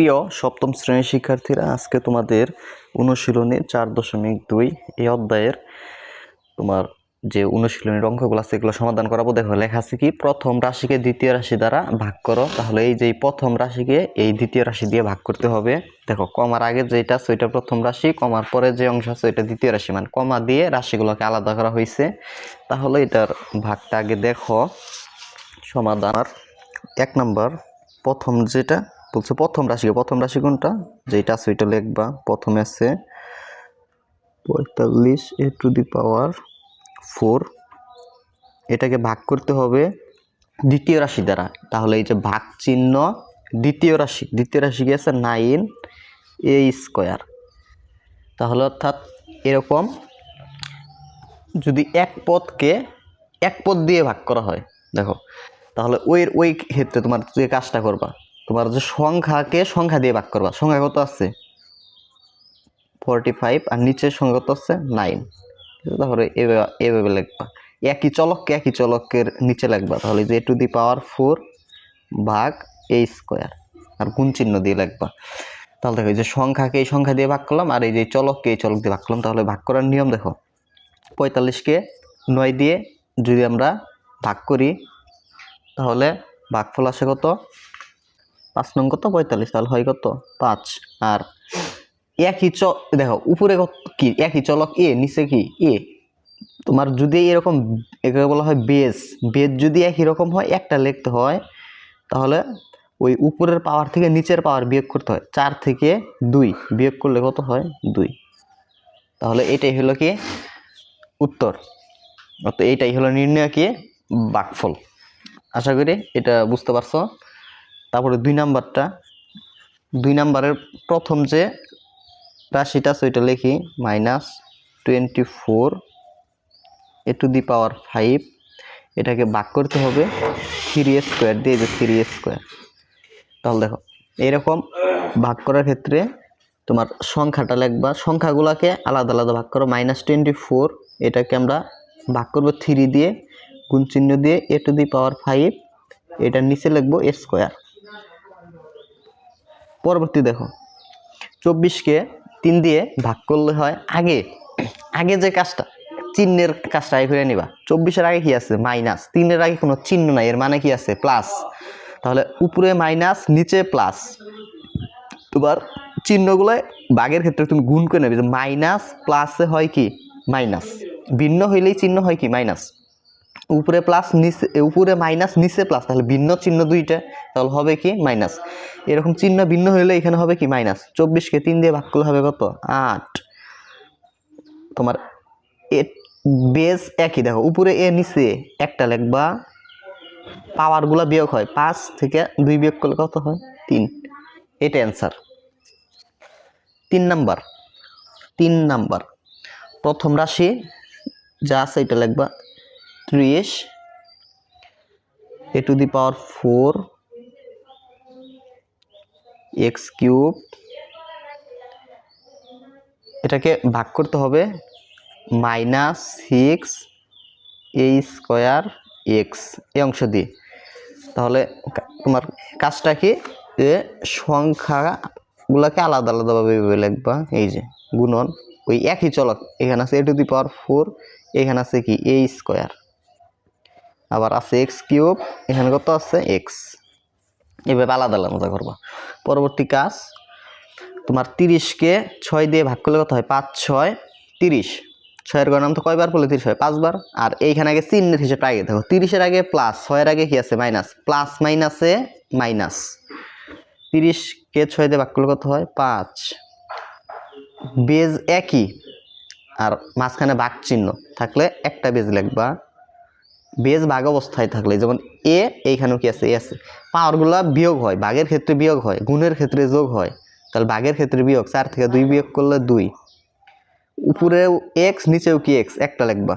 প্রিয় সপ্তম শ্রেণির শিক্ষার্থীরা, আজকে তোমাদের অনুশীলনী চার দশমিক দুই এই অধ্যায়ের তোমার যে অনুশীলনের অঙ্কগুলো আছে, এগুলো সমাধান করাবো। দেখো, লেখা আছে কি? প্রথম রাশিকে দ্বিতীয় রাশি দ্বারা ভাগ করো। তাহলে এই যে প্রথম রাশিকে এই দ্বিতীয় রাশি দিয়ে ভাগ করতে হবে। দেখো, কমার আগে যেটা আছে, ওইটা প্রথম রাশি, কমার পরে যে অংশ আছে, ওইটা দ্বিতীয় রাশি। মানে কমা দিয়ে রাশিগুলোকে আলাদা করা হয়েছে তাহলে এটার ভাগটা আগে দেখো। সমাধান এক নম্বর, প্রথম যেটা বলছে প্রথম রাশিকে প্রথম রাশি কোনটা? যেটা আছে ওইটা লিখবা। প্রথমে আছে পঁয়তাল্লিশ এ টু দি পাওয়ার ফোর। এটাকে ভাগ করতে হবে দ্বিতীয় রাশি দ্বারা। তাহলে এই যে ভাগ চিহ্ন দ্বিতীয় রাশি দ্বিতীয় রাশি কি আছে? Nine a square. তাহলে অর্থাৎ এরকম যদি এক পদকে এক পদ দিয়ে ভাগ করা হয়, দেখো। তাহলে ওই ওই ক্ষেত্রে তোমার যে কাজটা করবা তোমার যে সংখ্যাকে সংখ্যা দিয়ে ভাগ করবা, সংখ্যা কত আছে? ফর্টি ফাইভ আর নিচের সংখ্যা কত আছে? নাইন তাহলে এভাবে এভাবে লিখবা। একই চলককে একই চলকের নিচে লিখবা, তাহলে যে টু দি পাওয়ার ফোর ভাগ এ স্কোয়ার আর গুণ চিহ্ন দিয়ে লিখবা। তাহলে দেখো, এই যে সংখ্যাকে এই সংখ্যা দিয়ে ভাগ করলাম আর এই যে চলককে এই চলক দিয়ে ভাগ করলাম, তাহলে ভাগ করার নিয়ম দেখো। পঁয়তাল্লিশকে নয় দিয়ে যদি আমরা ভাগ করি, তাহলে ভাগফল আসে কত? পাঁচ নং কত? পঁয়তাল্লিশ। তাহলে হয় কত? পাঁচ। আর একই চ দেখো, উপরে কত কি? একই চলক এ নিচে কি? এ তোমার যদি এরকম, একে বলা হয় বেস। বেস যদি একই রকম হয়, একটা লিখতে হয়, তাহলে ওই উপরের পাওয়ার থেকে নিচের পাওয়ার বিয়োগ করতে হয়। চার থেকে দুই। বিয়োগ করলে কত হয়? দুই। তাহলে এটাই হলো কি? উত্তর। অর্থাৎ এইটাই হলো নির্ণয় কি বাকফল। আশা করি এটা বুঝতে পারছ। তারপরে দুই নাম্বারটা। দুই নাম্বারের প্রথম যে রাশিটা আছে, ওইটা লিখি minus twenty four a to the power five এটাকে ভাগ করতে হবে থ্রি স্কোয়ার দিয়ে যে থ্রি স্কোয়ার তাহলে দেখো, এরকম ভাগ করার ক্ষেত্রে তোমার সংখ্যাটা লিখবা। সংখ্যাগুলোকে আলাদা আলাদা ভাগ করো মাইনাস টোয়েন্টি ফোর এটাকে আমরা ভাগ করব থ্রি দিয়ে, গুণ চিহ্ন দিয়ে এ টু দি পাওয়ার ফাইভ এটার নিচে লিখব স্কোয়ার পরবর্তী দেখো। চব্বিশকে তিন দিয়ে ভাগ করলে হয় আগে। আগে যে কাজটা, চিহ্নের কাজটা আগে করে নিবা। চব্বিশের আগে কি আছে? মাইনাস। তিনের আগে কোনো চিহ্ন নাই, এর মানে কি আছে? প্লাস। তাহলে উপরে মাইনাস, নিচে প্লাস। তোমার চিহ্নগুলো বাঘের ক্ষেত্রে তুমি গুণ করে নেবে যে মাইনাস, প্লাসে হয় কি? মাইনাস। ভিন্ন হইলেই চিহ্ন হয় কি? মাইনাস। উপরে প্লাস নিচে উপরে মাইনাস নিচে প্লাস তাহলে ভিন্ন চিহ্ন দুইটা, তাহলে হবে কি মাইনাস এরকম চিহ্ন ভিন্ন হইলে এখানে হবে কি মাইনাস চব্বিশকে তিন দিয়ে ভাগ করলে হবে কত? আট। তোমার এ বেস একই, দেখো, উপরে এ, নিচে একটা লেখবা পাওয়ারগুলো বিয়োগ হয়, পাঁচ থেকে দুই বিয়োগ করলে কত হয়? তিন। এটা অ্যান্সার তিন নাম্বার। তিন নাম্বার। প্রথম রাশি যা আছে, এটা লিখবা ত্রিশ, a to the power four, x cube এটাকে ভাগ করতে হবে minus six a square x এই অংশ দিয়ে। তাহলে তোমার কাজটা কি? যে সংখ্যাগুলোকে আলাদা আলাদাভাবে লিখবা। এই যে গুণন ওই একই চলক, এখানে আছে এ টু দি পাওয়ার ফোর, এখানে আছে কি? A square. আবার আছে এক্স কিউব, এখানে কত আছে? এক্স এভাবে আলাদা আলাদা করবা। পরবর্তী কাজ, তোমার তিরিশকে ছয় দিয়ে ভাগ করলে কত হয়? পাঁচ, ছয়, তিরিশ। ছয়ের গড় নাম তো কয়বার পড়লে তিরিশ হয়? পাঁচবার। আর এইখানে আগে চিহ্নের হিসেবে আগে দেখো। তিরিশের আগে প্লাস ছয়ের আগে কি আছে? মাইনাস প্লাস মাইনাসে মাইনাস তিরিশকে ছয় দিয়ে ভাগ করলে কত হয়? পাঁচ। বেজ একই। আর মাঝখানে ভাগ চিহ্ন থাকলে একটা বেজ লিখবা। বেজ ভাগ অবস্থায় থাকলে, যেমন এ, এইখানেও কি আছে? এ আছে। পাওয়ারগুলা বিয়োগ হয়, ভাগের ক্ষেত্রে বিয়োগ হয়, গুণের ক্ষেত্রে যোগ হয়। তাহলে ভাগের ক্ষেত্রে বিয়োগ, চার থেকে দুই বিয়োগ করলে দুই। উপরেও এক্স নিচেও কি এক্স একটা লিখবা।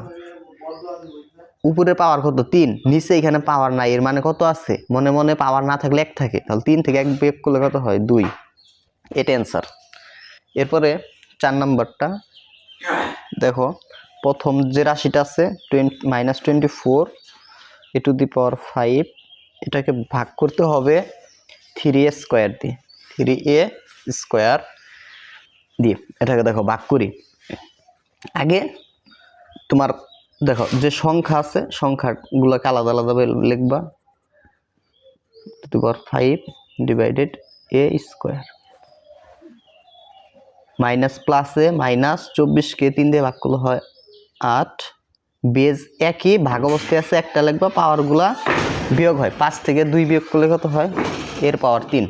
উপরে পাওয়ার কত? তিন। নিচে এখানে পাওয়ার নাই, এর মানে কত আছে? মনে মনে পাওয়ার না থাকলে এক থাকে। তাহলে তিন থেকে এক বিয়োগ করলে কত হয়? দুই। এটা অ্যান্সার এরপরে চার নাম্বারটা। দেখো প্রথম যে রাশিটা আছে twenty minus twenty four a to the power five এটাকে ভাগ করতে হবে থ্রি এ স্কোয়ার দিয়ে। থ্রি এ স্কোয়ার দিয়ে। এটাকে দেখো, ভাগ করি। আগে তোমার, দেখো, যে সংখ্যা আছে, সংখ্যাগুলোকে আলাদা আলাদাভাবে লিখবা। Two power five divided a square minus প্লাসে মাইনাস চব্বিশকে তিন দিয়ে ভাগ করলে হয় আট, বেজ একই, ভাগ অবস্থায় আছে একটা লিখবা পাওয়ারগুলা বিয়োগ হয়। পাঁচ থেকে দুই বিয়োগ করলে কত হয়? এর পাওয়ার তিন।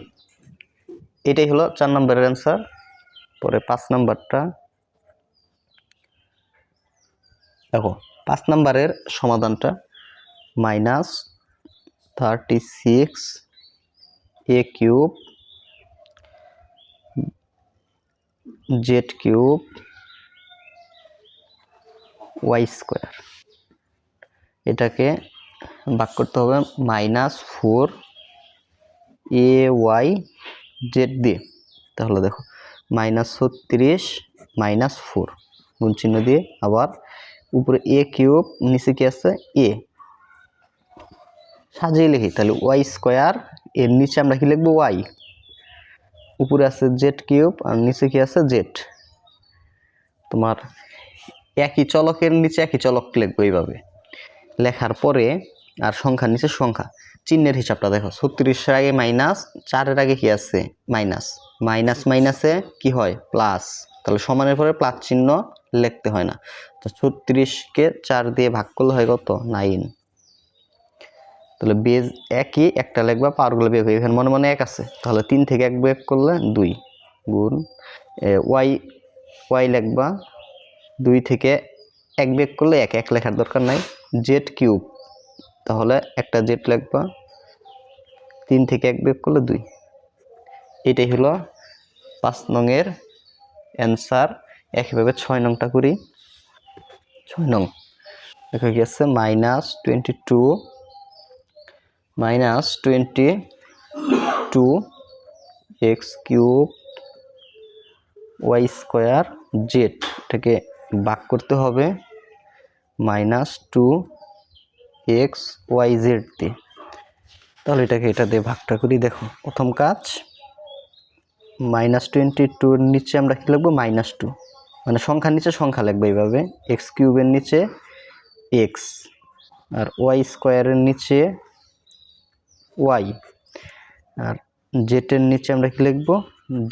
এটাই হলো চার নম্বরের অ্যান্সার পরে পাঁচ নাম্বারটা। দেখো, পাঁচ নাম্বারের সমাধানটা minus thirty six a cube z cube y square এটাকে ভাগ করতে হবে minus four a y z দিয়ে। তাহলে দেখো মাইনাস ছত্রিশ মাইনাস ফোর গুণ চিহ্ন দিয়ে আবার উপরে এ কিউব, নিচে কি আছে? এ সাজিয়ে লিখি, তাহলে ওয়াই স্কোয়ার এর নিচে আমরা কি লিখব? ওয়াই উপরে আছে জেড কিউব আর নিচে কি আছে? জেড তোমার একই চলকের নিচে একই চলক লিখব এইভাবে। লেখার পরে আর সংখ্যার নিচে সংখ্যা। চিহ্নের হিসাবটা দেখো, ছত্রিশের আগে মাইনাস, চারের আগে কি আছে? মাইনাস। মাইনাস মাইনাসে কি হয়? প্লাস। তাহলে সমানের পরে প্লাস চিহ্ন লিখতে হয় না। তো ছত্রিশকে চার দিয়ে ভাগ করলে হয় কত? নাইন। তাহলে বেজ একই, একটা লিখবা, পাওয়ারগুলো বিয়োগ হবে এখানে মনে মনে এক আছে। তাহলে তিন থেকে এক বিয়োগ করলে দুই। গুণ ওয়াই ওয়াই লিখবা দুই থেকে এক বেগ করলে এক এক লেখার দরকার নাই। জেড কিউব তাহলে একটা জেড লিখবা তিন থেকে এক বেগ করলে দুই। এটাই হলো পাঁচ নংয়ের অ্যান্সার একইভাবে ছয় নংটা করি। ছয় নং, দেখা গেছে minus twenty two minus twenty two x cube y square z এটাকে ভাগ করতে হবে minus two x y z দিয়ে তাহলে এটাকে এটা দিয়ে ভাগটা করি, দেখো, প্রথম কাজ, মাইনাস টোয়েন্টি টুর নিচে আমরা কী লিখব? Minus two. মানে সংখ্যার নিচে সংখ্যা লিখব এইভাবে, এক্স কিউবের নিচে এক্স আর ওয়াই স্কোয়ারের নিচে ওয়াই। আর জেটের নিচে আমরা কি লিখব?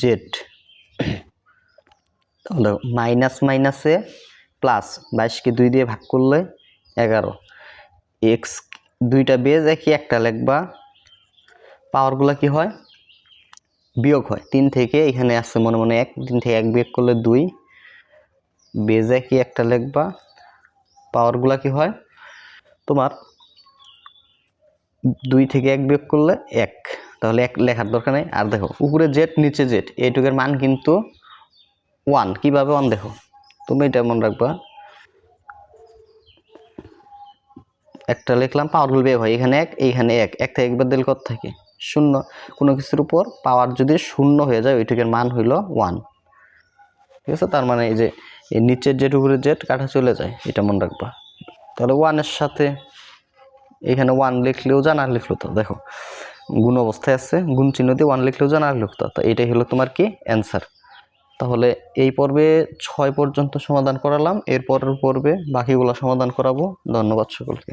জেড। তাহলে মাইনাস মাইনাসে প্লাস বাইশকে দুই দিয়ে ভাগ করলে এগারো। এক্স দুইটা বেজ একই একটা লেখবা পাওয়ারগুলো কি হয়? বিয়োগ হয়। তিন থেকে এখানে আসছে মনে মনে এক, তিন থেকে এক বিয়োগ করলে দুই বেজ একই একটা লেখবা পাওয়ারগুলো কি হয়? তোমার দুই থেকে এক বিয়োগ করলে এক। তাহলে এক লেখার দরকার নেই। আর দেখো, উপরে জেড নিচে জেড এইটুকের মান কিন্তু ওয়ান, কীভাবে ওয়ান দেখো? তুমি এটা মনে রাখবা। একটা লিখলাম পাওয়ারগুলো বের হয় এখানে এক, এইখানে এক। এক থেকে একবার দিল কত থাকে? শূন্য। কোনো কিছুর উপর পাওয়ার যদি শূন্য হয়ে যায় ওইটুকের মান হইল ওয়ান। ঠিক আছে? তার মানে এই যে, এই নিচের জেট উপরে জেট কাটা চলে যায়, এটা মনে রাখবা। তাহলে ওয়ানের সাথে এখানে ওয়ান লিখলেও জানা লিখলো তো। দেখো, গুণ অবস্থায় আছে, গুণ চিহ্ন দিয়ে ওয়ান লিখলেও জানা লিখতো তো। এটাই হলো তোমার কি? অ্যান্সার তাহলে এই পর্বে ছয় পর্যন্ত সমাধান করালাম। এরপরের পর্বে বাকিগুলো সমাধান করাবো। ধন্যবাদ সকলকে।